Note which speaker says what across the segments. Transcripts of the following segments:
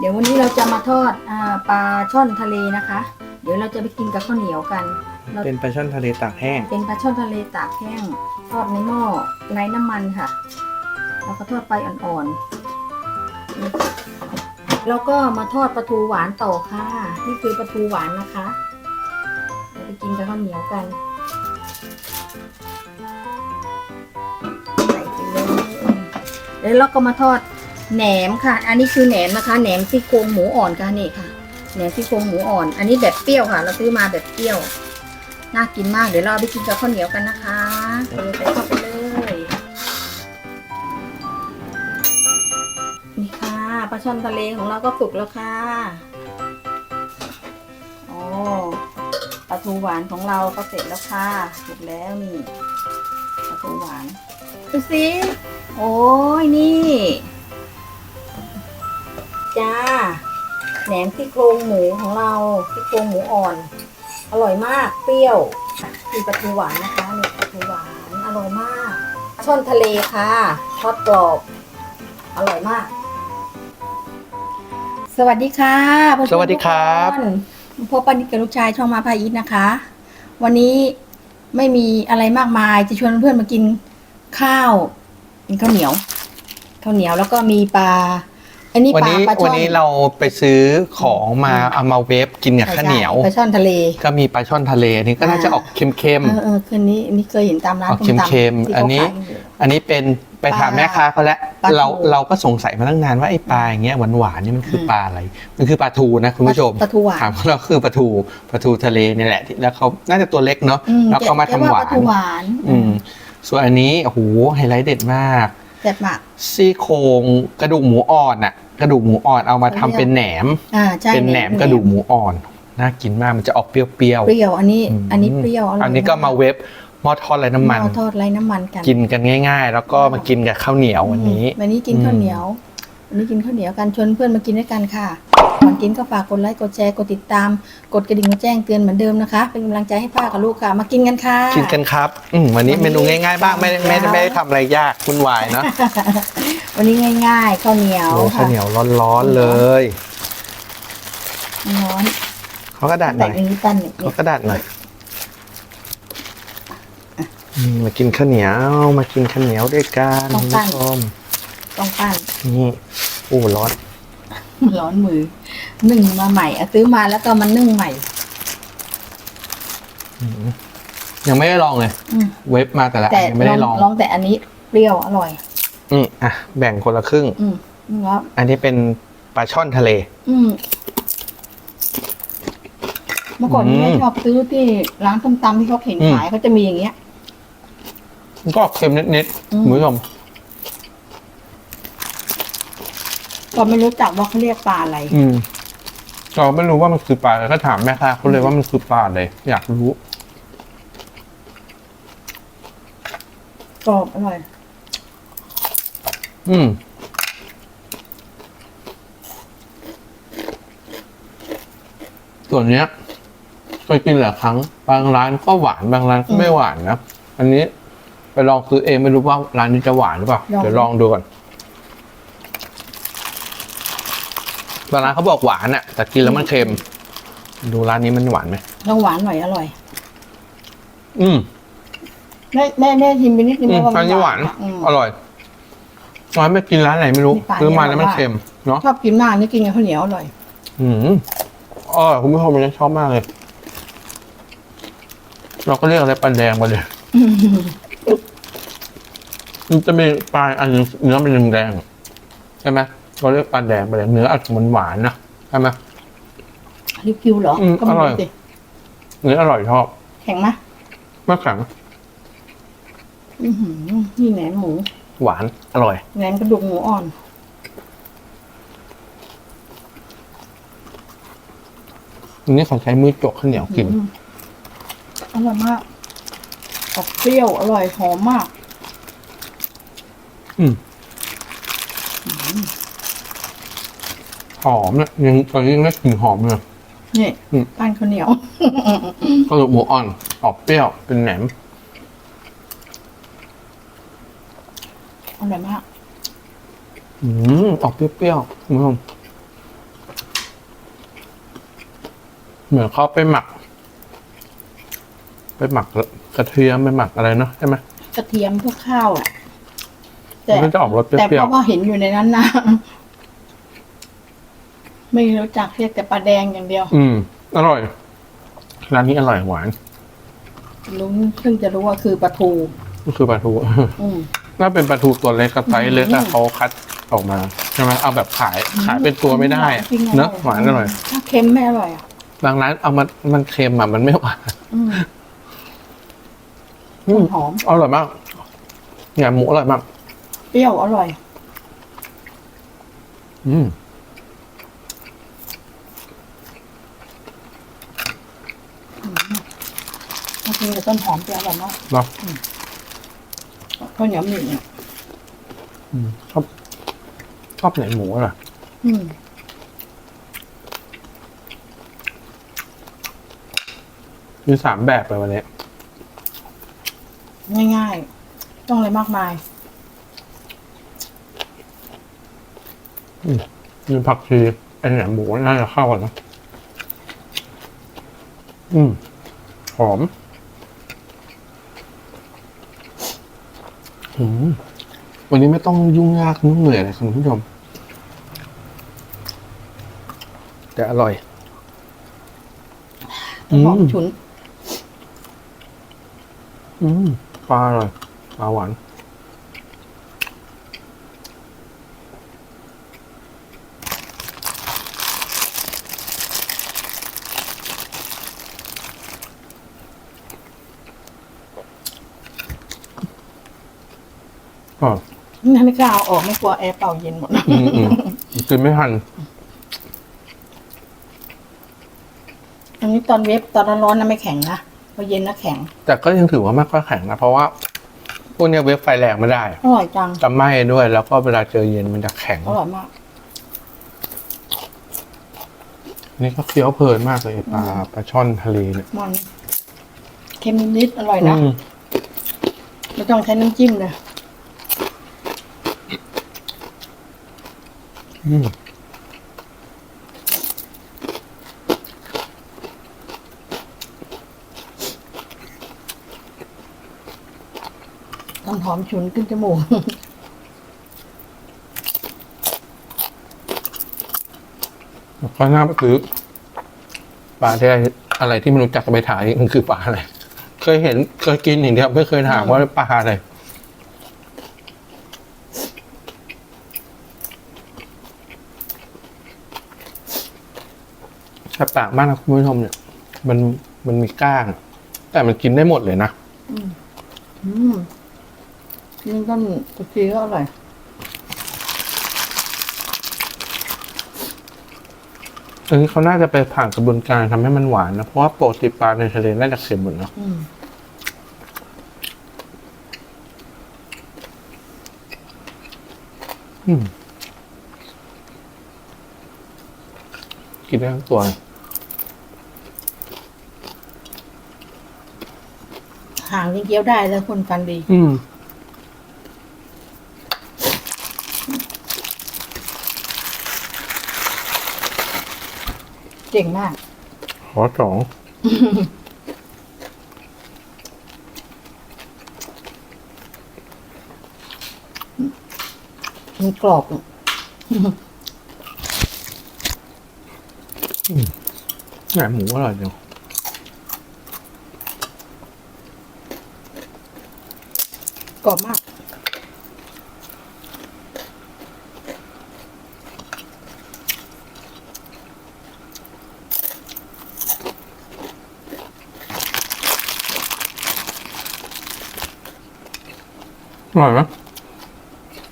Speaker 1: เดี๋ยววันนี้เราจะมาทอดอาปลาช่อนทะเลนะคะ เดี๋ยวเราจะไปกินกับข้าวเหนียวกันเรา
Speaker 2: เป็นปลาช่อนทะเลตากแห้ง
Speaker 1: เป็นปลาช่อนทะเลตากแห้ง ทอดในหม้อไร้น้ำมันค่ะ แล้วก็ทอดไปอ่อนๆนี่แล้วก็มาทอดปลาทูหวานต่อค่ะ นี่คือปลาทูหวานนะคะเดี๋ยวไปกินกับข้าวเหนียวกันใส่ไปเลยแล้วเราก็มาทอด แหนมค่ะ อันนี้คือแหนมนะคะ แหนมซี่โครงหมูอ่อนค่ะนี่ค่ะ แหนมซี่โครงหมูอ่อน อันนี้แบบเปรี้ยวค่ะ เราซื้อมาแบบเปรี้ยว น่ากินมาก เดี๋ยวเราไปกินกับข้าวเหนียวกันนะคะเทใส่เข้าไปเลย นี่ค่ะปลาช่อนทะเลของเราก็สุกแล้วค่ะโอ้ปลาทูหวานของเราก็เสร็จแล้วค่ะสุกแล้วนี่ปลาทูหวานดูสิโอ้ยนี่ จ้า แหนมซี่โครงหมูของเราซี่โครงหมูอ่อน อร่อยมาก เปรี้ยว มีปลาทูหวานนะคะนี่ปลาทูหวาน อร่อยมาก ช่อนทะเลค่ะ ทอดกรอบ อร่อยมาก สวัสดีค่ะผู้ชม
Speaker 2: สวัสดีครับ
Speaker 1: ทุกคนพบปันนิดกับลูกชายช่องมาพายิทนะคะ วันนี้ไม่มีอะไรมากมายจะชวนเพื่อนๆมากินข้าวกินข้าวเหนียวข้าวเหนียวแล้วก็มีปลา อันนี้
Speaker 2: วัน
Speaker 1: ปลา
Speaker 2: นี้
Speaker 1: ปลาช่
Speaker 2: วั
Speaker 1: อนน
Speaker 2: นี้เราไปซื้อของมาเอามาเวฟกินกับข้าวเหนียว
Speaker 1: ปลาช่อนทะเล
Speaker 2: ก็มีปลาช่อนทะเลอันนี้ก็น่าจะออกเค็ม
Speaker 1: เออเออคืนนี้นี่เคยเห็นตามร้าน
Speaker 2: ออก
Speaker 1: ส้ตำ
Speaker 2: เค็มๆ
Speaker 1: ที่ขา
Speaker 2: อันนี้
Speaker 1: ขายยู่
Speaker 2: ๆอันนี้เป็นไปถาม
Speaker 1: ปลา
Speaker 2: แม่ค้าเขาแล้ว
Speaker 1: ปลาทู
Speaker 2: เราเราก็สงสัยมาตั้งนานว่าไอ้ปลาอย่างเงี้ยหวานๆนี่มันคืออ
Speaker 1: ม
Speaker 2: ปลาอะไร มันคือปลาทูนะคุณผู้ชม
Speaker 1: ปลาทูหวาน
Speaker 2: ถามเขาเราคือปลาทูปลาทูทะเลนี่แหละที่แล้วเขาน่าจะตัวเล็กเนาะ
Speaker 1: อื
Speaker 2: แล้วเขามาทำหวา
Speaker 1: แกปลทู
Speaker 2: น
Speaker 1: หวาน
Speaker 2: อืมส่วนอันนี้โอ้โหไฮไลท์เด็ดมาก
Speaker 1: แซ่บมาก
Speaker 2: ซี่โครงกระดูกหมูอ่อนอะกระดูกหมูอ่อนเอามาทำเป็นแหนม
Speaker 1: อ่าใช่
Speaker 2: เป็นแหนมกระดูกหมูอ่อน น่ากินมากมันจะออกเปรี้ยว
Speaker 1: เปรี้ยว อันนี้
Speaker 2: ๆม
Speaker 1: อันนี้เปรี้ยวอร่อย
Speaker 2: อันนี้ก็มาเวฟหม้อทอดไร้น้ำมัน
Speaker 1: เอาทอดไร้น้ำมันกัน
Speaker 2: กินกันง่าย ๆ แล้วก็มากินกับข้าวเหนียววันนี้
Speaker 1: อืมวันนี้กิน
Speaker 2: อืม
Speaker 1: ข้าวเหนียว วันนี้กินข้าวเหนียวกันชวนเพื่อนมากินด้วยกันค่ะ ก่อนกินก็ฝากกดไลค์กดแชร์กดติดตาม กดกระดิ่งมาแจ้งเตือนเหมือนเดิมนะคะ เป็นกำลังใจให้ป้ากับลูกค่ะ มากินกันค่ะ
Speaker 2: กินกันครับอืมวันนี้
Speaker 1: วันนี้
Speaker 2: เมนูง่ายๆบ้างไม่ได้ไม่ได้
Speaker 1: จ้า
Speaker 2: ไม่ได้ทำอะไรยากคุณวายเนาะ
Speaker 1: วันนี้ง่ายๆข้าวเหนียว
Speaker 2: โอ้ข้าวเหนียวร้อนๆเลย
Speaker 1: ร้อน
Speaker 2: เขากระดาษห
Speaker 1: แต่
Speaker 2: น่อย
Speaker 1: อันนี้ตั้นเนี่ย
Speaker 2: เขากระดาษหน่อยอืมมากินข้าวเหนียวมากินข้าวเหนียวด้วยกันคุณผู้ชม
Speaker 1: ต้องปั้น
Speaker 2: นี่โอ้ร้อน
Speaker 1: ร้อนมือ นึ่งมาใหม่เอาซื้อมาแล้วก็มานึ่งใหม่
Speaker 2: อืมยังไม่ได้ลองเลย
Speaker 1: อืม
Speaker 2: เว็บมาแต่ละอั
Speaker 1: แต่
Speaker 2: นยังไม่ได้ลอง
Speaker 1: ลองแต่อันนี้เปรี้ยวอร่อย
Speaker 2: อืมอะแบ่งคนละครึ่ง
Speaker 1: อืมแล้ว
Speaker 2: อันนี้เป็นปลาช่อนทะเล
Speaker 1: อืม เมื่อก่อน
Speaker 2: อืม
Speaker 1: แม่ชอบซื้อที่ร้านส้มตำที่เขาเห็น
Speaker 2: อืม
Speaker 1: ขายเขาจะมีอย่างเงี้ย
Speaker 2: มันก็ออกเค็มนิด
Speaker 1: อืม
Speaker 2: ๆคุณผู้ชม
Speaker 1: ก็ไม่รู้จักว่าเขาเรียกปลาอะไร
Speaker 2: อืม เราไม่รู้ว่ามันคือปลาอะไรก็ถามแม่ค้าเขาเลยว่ามันคือปลาอะไรอยากรู้
Speaker 1: กรอบอร่อย
Speaker 2: อืมส่วนเนี้ยเคยกินหลายครั้ง บางร้านก็หวานบางร้านก็ไม่หวานนะ อันนี้ ไปลองซื้อเองไม่รู้ว่าร้านนี้จะหวานหรือเปล่า
Speaker 1: ลอง
Speaker 2: เดี๋ยวลองดูก่อน บางร้านเขาบอกหวานอะแต่กินแล้วมันเค็ม ดูร้านนี้มันหวานไหม
Speaker 1: ต้องหวานหน่อยอร่อย
Speaker 2: อืม
Speaker 1: แม่แม่แม่ชิมไปนิดนึง
Speaker 2: อืม
Speaker 1: ว่า
Speaker 2: ร้านนี้หวาน
Speaker 1: อืม
Speaker 2: อร่อยร้านไปกินร้านไหนไม่รู้
Speaker 1: นี่ปลา
Speaker 2: ซื้อมา
Speaker 1: เนี่ย
Speaker 2: แล้วมัน
Speaker 1: ว่า
Speaker 2: เค็มเนาะ
Speaker 1: ชอบกินมากนี่กินกับข้าวเหนียวอร่อย
Speaker 2: อืมอ๋อคุณผู้ชมมันชอบมากเลย เราก็เรียกอะไรปลาแดงไปเลยมันจะมีปลาอันนึงเนื้อเป็นแดงๆใช่ไหม เราเรียกปลาแดงไปเลยเนื้ออาจจะมันหวานนะใช่ไหม
Speaker 1: รีวิวเหรอ
Speaker 2: อืม
Speaker 1: ก็ไม่
Speaker 2: อร่อย
Speaker 1: สิ
Speaker 2: เนื้ออร่อยชอบ
Speaker 1: แข็งไหม
Speaker 2: ไม่แข็ง
Speaker 1: อื้อหือนี่แหนมหมู
Speaker 2: หวานอร่อย
Speaker 1: แหนมกระดูกหมูอ่อน
Speaker 2: อันนี้ขอใช้มือจกข้าวเหนียวกิน
Speaker 1: อืมอร่อยมากออกเปรี้ยว อร่อยหอมมาก
Speaker 2: อืม หอมเนี่ยยังตอนนี้ยังได้กลิ่นหอมเลย
Speaker 1: นี่
Speaker 2: อืม
Speaker 1: ปั้นข้าวเหนียว
Speaker 2: กระดูกหมูอ่อนออกเปรี้ยวเป็นแหนม
Speaker 1: อร่อยมาก
Speaker 2: อืมออกเปรี้ยวๆคุณผู้ชมเหมือนเขาไปหมัก ไปหมักกระเทียมไปหมักอะไรเนาะใช่ไหม
Speaker 1: กระเทียมพวกข้าวอะ แต่
Speaker 2: มันก็จะออกรสเป
Speaker 1: แต่
Speaker 2: รี้
Speaker 1: เพ
Speaker 2: ยว
Speaker 1: ราะว่าเห็นอยู่ในนั้นนะ ไม่รู้จักเรียกแต่ปลาแดงอย่างเดียว
Speaker 2: ๆอืม อร่อย ร้านนี้อร่อยหวาน
Speaker 1: รู้เพิ่งจะรู้ว่าคือปลาทู
Speaker 2: ก็คือปลาทู
Speaker 1: อืม
Speaker 2: น่าเป็นปลาทูตัวเล็กกับไซส์เล็กอะ
Speaker 1: อืม
Speaker 2: เขาคัดออกมาใช่ไหมเอาแบบขายขายเป็นตัวไม่ได้อะ
Speaker 1: จริงๆ
Speaker 2: เนอะหวานอร่อย
Speaker 1: ถ้าเค็มไม่อร่อยอะ
Speaker 2: บางร้านเอามันมันเค็มอะมันไม่หวาน
Speaker 1: อืม
Speaker 2: อืม
Speaker 1: หอม
Speaker 2: อร่อยมากแหนมหมูอร่อยมาก
Speaker 1: เปรี้ยวอร่อย
Speaker 2: อืม
Speaker 1: จริงๆกับต้นหอมเปรี้ยวอร่อยมาก
Speaker 2: เนาะ
Speaker 1: ข้าวเหนียวหมี่เนี่ย
Speaker 2: อืมชอบชอบไหนหมูอะล่ะ
Speaker 1: อืม
Speaker 2: มีสามแบบเลยวันนี้
Speaker 1: ง่ายๆ ต้องอะไรมากมาย
Speaker 2: มีผักชีไอแหนมหมูน่าจะเข้ากันนะ อืม หอม อืม วันนี้ไม่ต้องยุ่งยากนุ่งเหนื่อยเลยคุณผู้ชม แต่อร่อย
Speaker 1: ต้นหอม
Speaker 2: อืม
Speaker 1: ฉุน
Speaker 2: อืมปลาอร่อยปลาหวาน อ๋อ
Speaker 1: นี่ไม่กล้าเอาออกไม่กลัวแอร์เป่าเย็นหมด
Speaker 2: อืมอืมกินไม่ทัน
Speaker 1: อันนี้ตอนเวฟตอนร้อนๆนะไม่แข็งนะพอเย็นนะแข็ง
Speaker 2: แต่ก็ยังถือว่าไม่ค่อยแข็งนะ เพราะว่าพวกเนี้ยเวฟไฟแรงไม่ได้
Speaker 1: อร่อยจัง
Speaker 2: จะไหม้ด้วย แล้วก็เวลาเจอเย็นมันจะแข็ง
Speaker 1: อร่อยมาก
Speaker 2: นี่ก็เคี้ยวเพลินมากเลยปลาปลาช่อนทะเลเนี่ย
Speaker 1: มันเค็มนิดๆอร่อยนะ
Speaker 2: อืม
Speaker 1: ไม่ต้องใช้น้ำจิ้มเลย
Speaker 2: ม
Speaker 1: ต้นหอมฉุนขึ้นจมูก
Speaker 2: แล้วก็น่าไปซื้อปลาที่อะไรที่ไม่รู้จักไปถ่ายมันคือปลาอะไร เคยเห็นเคยกินอย่างเดียวไม่เคยถามว่าปลาอะไร แซ่บปากมากนะคุณผู้ชมเนี่ย มันมันมีก้าง แต่มันกินได้หมดเลยนะ
Speaker 1: อืมนี่ต้นกะทิก็อร่อย
Speaker 2: อันนี้เขาน่าจะไปผ่านกระบวนการทำให้มันหวานนะ เพราะว่าปกติปลาในทะเลน่าจะเค็มหมดเนาะ
Speaker 1: อืม
Speaker 2: อืมกินได้ทั้งตัวเลย
Speaker 1: หางยังเคี้ยวได้แล้วคนฟันดี
Speaker 2: อืม
Speaker 1: เก่งมาก
Speaker 2: ขอสอง
Speaker 1: มันกรอบอะ
Speaker 2: แหนมหมูอร่อยจัง
Speaker 1: กรอบมาก
Speaker 2: อร่อยไหม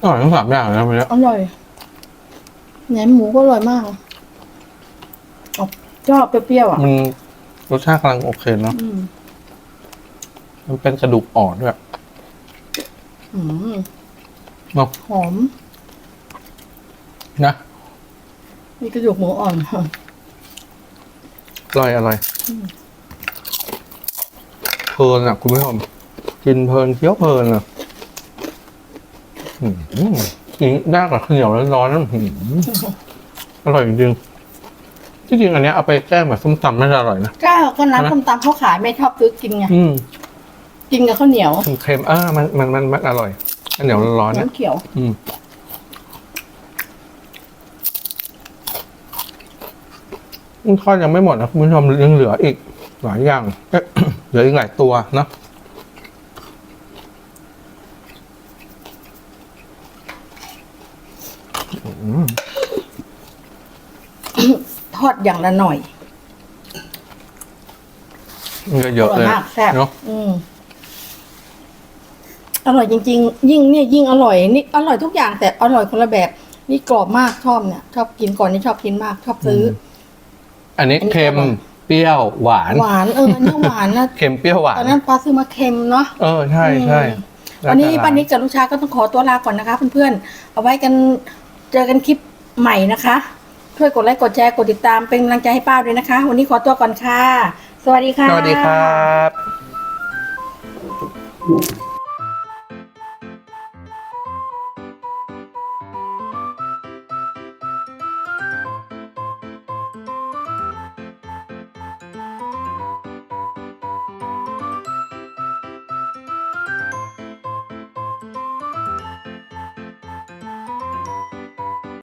Speaker 2: อร่อยทั้งสามอย่างเลยนะวันนี้
Speaker 1: อร่อยแหนมหมูก็อร่อยมากออกชอบเปรี้ยวๆอะ
Speaker 2: มันรสชาติกำลังโอเคเนาะ
Speaker 1: อืม
Speaker 2: มันเป็นกระดูกอ่อนด้วย
Speaker 1: อืม
Speaker 2: เนาะ
Speaker 1: หอม
Speaker 2: นะ
Speaker 1: มีกระดูกหมูอ่อน
Speaker 2: อร่อยอร่อยเพลินอะ คุณผู้ชมกินเพลินเคี้ยวเพลินอะอืมอืมกินได้กับข้าวเหนียวร้อนๆนะอืมอร่อยจริงๆจที่จริงอันเนี้ยเอาไปแกล้มแบบส้มตำน่าจะอร่อยนะ
Speaker 1: ก็ก็ร้าน
Speaker 2: ใช่ไหม
Speaker 1: ส้มตำเขาขายไม่ชอบซื้อกินไง
Speaker 2: อืม
Speaker 1: กินกับข้าวเหนียว
Speaker 2: เค็มๆเออมันมันมันมันอร่อยอันเดี๋ยวร้อนๆนะ
Speaker 1: น้ำเขียว
Speaker 2: อืมอืมทอดยังไม่หมดนะคุณผู้ชมยังเหลืออีกหลายอย่างเอ๊ะ เหลืออีกหลายตัวเนอะอืม
Speaker 1: ทอดอย่างละหน่อย
Speaker 2: มันก็เยอะเลย
Speaker 1: ร่มากแซ่บ
Speaker 2: เนาะ
Speaker 1: อืม อร่อยจริง ๆ ยิ่งเนี่ยยิ่งอร่อยนี่อร่อยทุกอย่างแต่อร่อยคนละแบบ นี่กรอบมากชอบเนี่ยชอบกินก่อนนี่ชอบกินมากชอบซื้ออ
Speaker 2: อันนี้
Speaker 1: อันนี้
Speaker 2: เค็ม
Speaker 1: อร่อย
Speaker 2: เปรี้ยวหวาน
Speaker 1: หวานเอออันนี้หวานนะ
Speaker 2: เค็มเปรี้ยวหวาน
Speaker 1: ตอนนั้นปลาซื้อมาเค็มเนาะ
Speaker 2: เออใช่ใช่
Speaker 1: อืมวันนี้ป้านิกกับลูกชายก็ต้องขอตัวลาก่อนนะคะเพื่อนๆเอาไว้กันเจอกันคลิปใหม่นะคะ ช่วยกดไลค์กดแชร์กดติดตามเป็นกำลังใจให้ป้าด้วยนะคะ วันนี้ขอตัวก่อนค่ะ สวัสดีค่ะ
Speaker 2: สวัสดีครับ